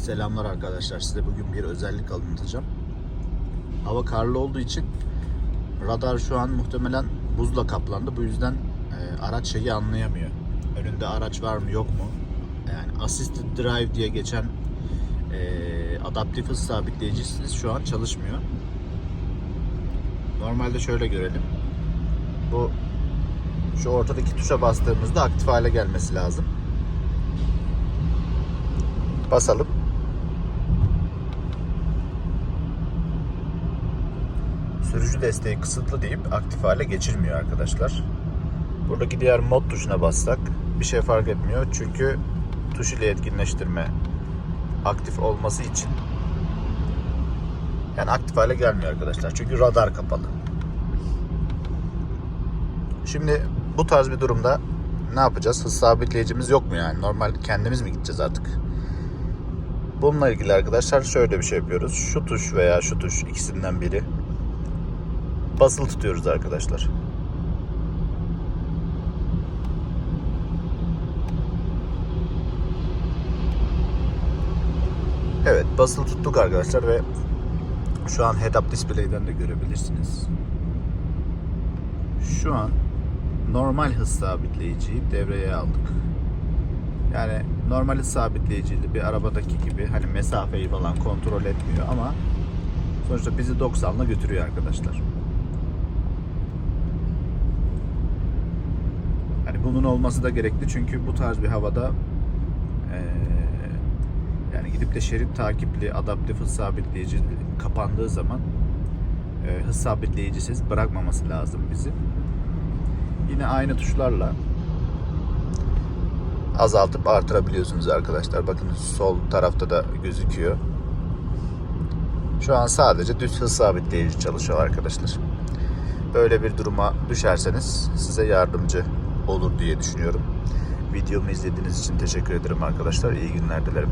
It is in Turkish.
Selamlar arkadaşlar. Size bugün bir özellik anlatacağım. Hava karlı olduğu için radar şu an muhtemelen buzla kaplandı. Bu yüzden e, araç şeyi anlayamıyor. Önünde araç var mı yok mu? Yani assisted drive diye geçen e, adaptif hız sabitleyicisi şu an çalışmıyor. Normalde şöyle görelim. Bu şu ortadaki tuşa bastığımızda aktif hale gelmesi lazım. Basalım. Sürücü desteği kısıtlı deyip aktif hale geçirmiyor arkadaşlar. Buradaki diğer mod tuşuna bassak bir şey fark etmiyor. Çünkü tuş ile etkinleştirme aktif olması için yani aktif hale gelmiyor arkadaşlar. Çünkü radar kapalı. Şimdi bu tarz bir durumda ne yapacağız? Hız sabitleyicimiz yok mu yani? Normal kendimiz mi gideceğiz artık? Bununla ilgili arkadaşlar şöyle bir şey yapıyoruz. Şu tuş veya şu tuş ikisinden biri basılı tutuyoruz arkadaşlar. Evet basılı tuttuk arkadaşlar ve şu an head up display'den de görebilirsiniz. Şu an normal hız sabitleyiciyi devreye aldık. Yani normal hız sabitleyiciyle bir arabadaki gibi hani mesafeyi falan kontrol etmiyor ama sonuçta bizi 90'la götürüyor arkadaşlar. Bunun olması da gerekli çünkü bu tarz bir havada eee, yani gidip de şerit takipli adaptif hız sabitleyici kapandığı zaman eee, hız sabitleyicisiz bırakmaması lazım bizi. Yine aynı tuşlarla azaltıp artırabiliyorsunuz arkadaşlar. Bakın sol tarafta da gözüküyor. Şu an sadece düz hız sabitleyici çalışıyor arkadaşlar. Böyle bir duruma düşerseniz size yardımcı olur diye düşünüyorum. Videomu izlediğiniz için teşekkür ederim arkadaşlar. İyi günler dilerim.